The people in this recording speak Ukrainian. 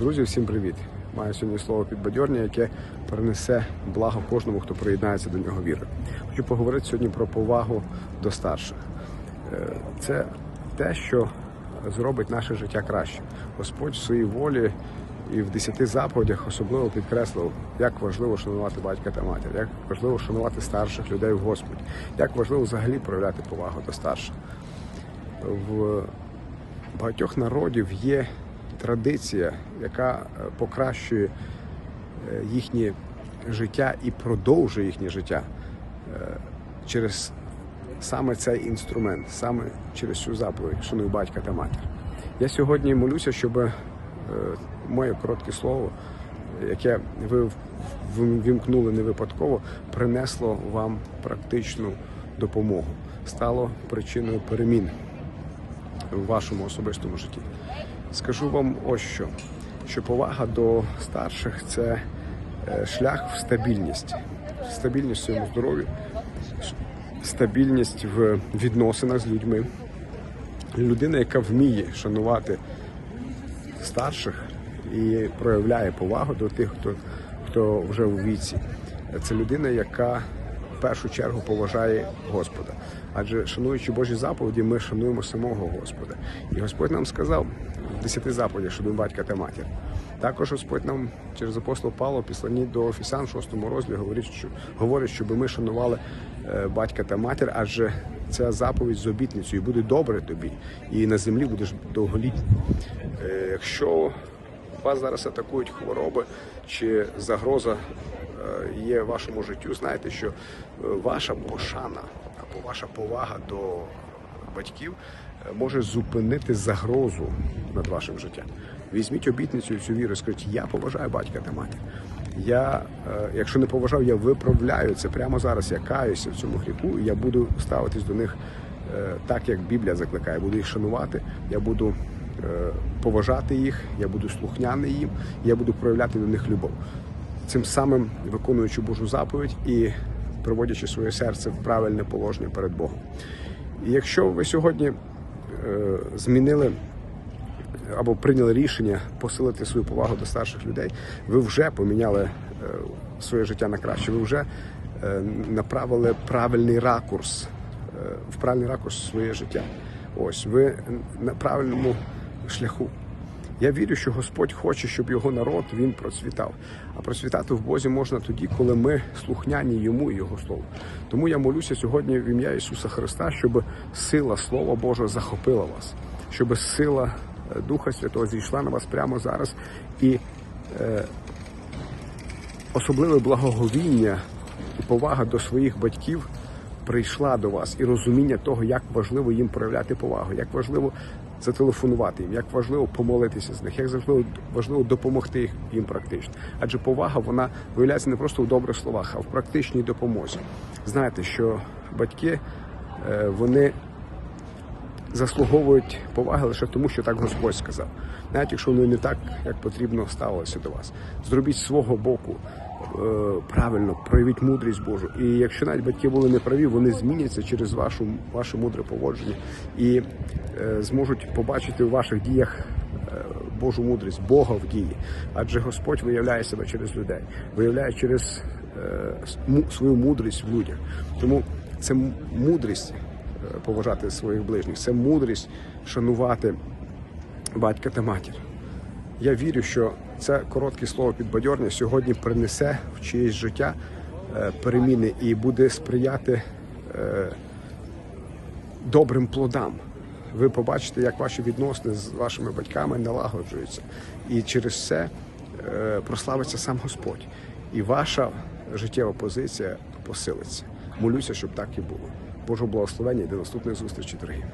Друзі, всім привіт! Маю сьогодні слово підбадьорення, яке принесе благо кожному, хто приєднається до нього вірою. Хочу поговорити сьогодні про повагу до старших. Е, Це те, що зробить наше життя краще. Господь в своїй волі і в десяти заповідях особливо підкреслив, як важливо шанувати батька та матір, як важливо шанувати старших людей в Господі, як важливо взагалі проявляти повагу до старших. В багатьох народів є традиція, яка е, покращує е, їхнє життя і продовжує їхнє життя е, через саме цей інструмент, саме через цю заповідь шануй батька та матір. Я сьогодні молюся, щоб моє коротке слово, яке ви вімкнули не випадково, принесло вам практичну допомогу, стало причиною перемін в вашому особистому житті. Скажу вам ось що: що повага до старших це е, шлях в стабільність, стабільність в своєму здоров'ї, стабільність в відносинах з людьми. Людина, яка вміє шанувати старших і проявляє повагу до тих, хто, хто вже у віці. Це людина, яка в першу чергу поважає Господа. Адже шануючи Божі заповіді, ми шануємо самого Господа. І Господь нам сказав в десяти заповідях, шануй батька та матір. Також Господь нам через апостола Павла, післані до в шостому розділі, говорить, що говорить, щоб ми шанували е, батька та матір, адже ця заповідь з обітницею буде добре тобі, і на землі будеш довголітній. Е, Якщо вас зараз атакують хвороби чи загроза е, є вашому життю, знайте, що ваша пошана ваша повага до батьків е, може зупинити загрозу над вашим життям. Візьміть обітницю цю віру, і скажіть, я поважаю батька та матір. Я, е, якщо не поважав, я виправляю це прямо зараз. Я каюся в цьому гріху, і я буду ставитись до них е, так, як Біблія закликає. Буду їх шанувати, я буду поважати їх, я буду слухняний їм, я буду проявляти до них любов. Цим самим виконуючи Божу заповідь і приводячи своє серце в правильне положення перед Богом. І якщо ви сьогодні е, змінили або прийняли рішення посилити свою повагу до старших людей, ви вже поміняли е, своє життя на краще. Ви вже е, направили правильний ракурс, в правильний ракурс своє життя. Ось ви на правильному шляху. Я вірю, що Господь хоче, щоб його народ він процвітав. А процвітати в Бозі можна тоді, коли ми слухняні йому і його слову. Тому я молюся сьогодні в ім'я Ісуса Христа, щоб сила Слова Божого захопила вас, щоб сила е, Духа Святого зійшла на вас прямо зараз і е, особливе благоговіння і повага до своїх батьків прийшла до вас, і розуміння того, як важливо їм проявляти повагу, як важливо зателефонувати їм, як важливо помолитися з них, як важливо, важливо допомогти їм практично. Адже повага вона виявляється не просто в добрих словах, а в практичній допомозі. Знаєте, що батьки е, вони заслуговують поваги лише тому, що так Господь сказав. Навіть якщо вони не так, як потрібно ставилися до вас. Зробіть свого боку правильно, проявіть мудрість Божу. І якщо навіть батьки були неправі, вони зміняться через вашу, ваше мудре поводження і е, зможуть побачити у ваших діях е, Божу мудрість, Бога в дії. Адже Господь виявляє себе через людей, виявляє через е, свою мудрість в людях. Тому це мудрість е, поважати своїх ближніх, це мудрість шанувати батька та матір. Я вірю, що це коротке слово підбадьорення сьогодні принесе в чиєсь життя е, переміни і буде сприяти е, добрим плодам. Ви побачите, як ваші відносини з вашими батьками налагоджуються, і через це е, прославиться сам Господь, і ваша життєва позиція посилиться. Молюся, щоб так і було. Божого благословення і до наступної зустрічі, дорогі.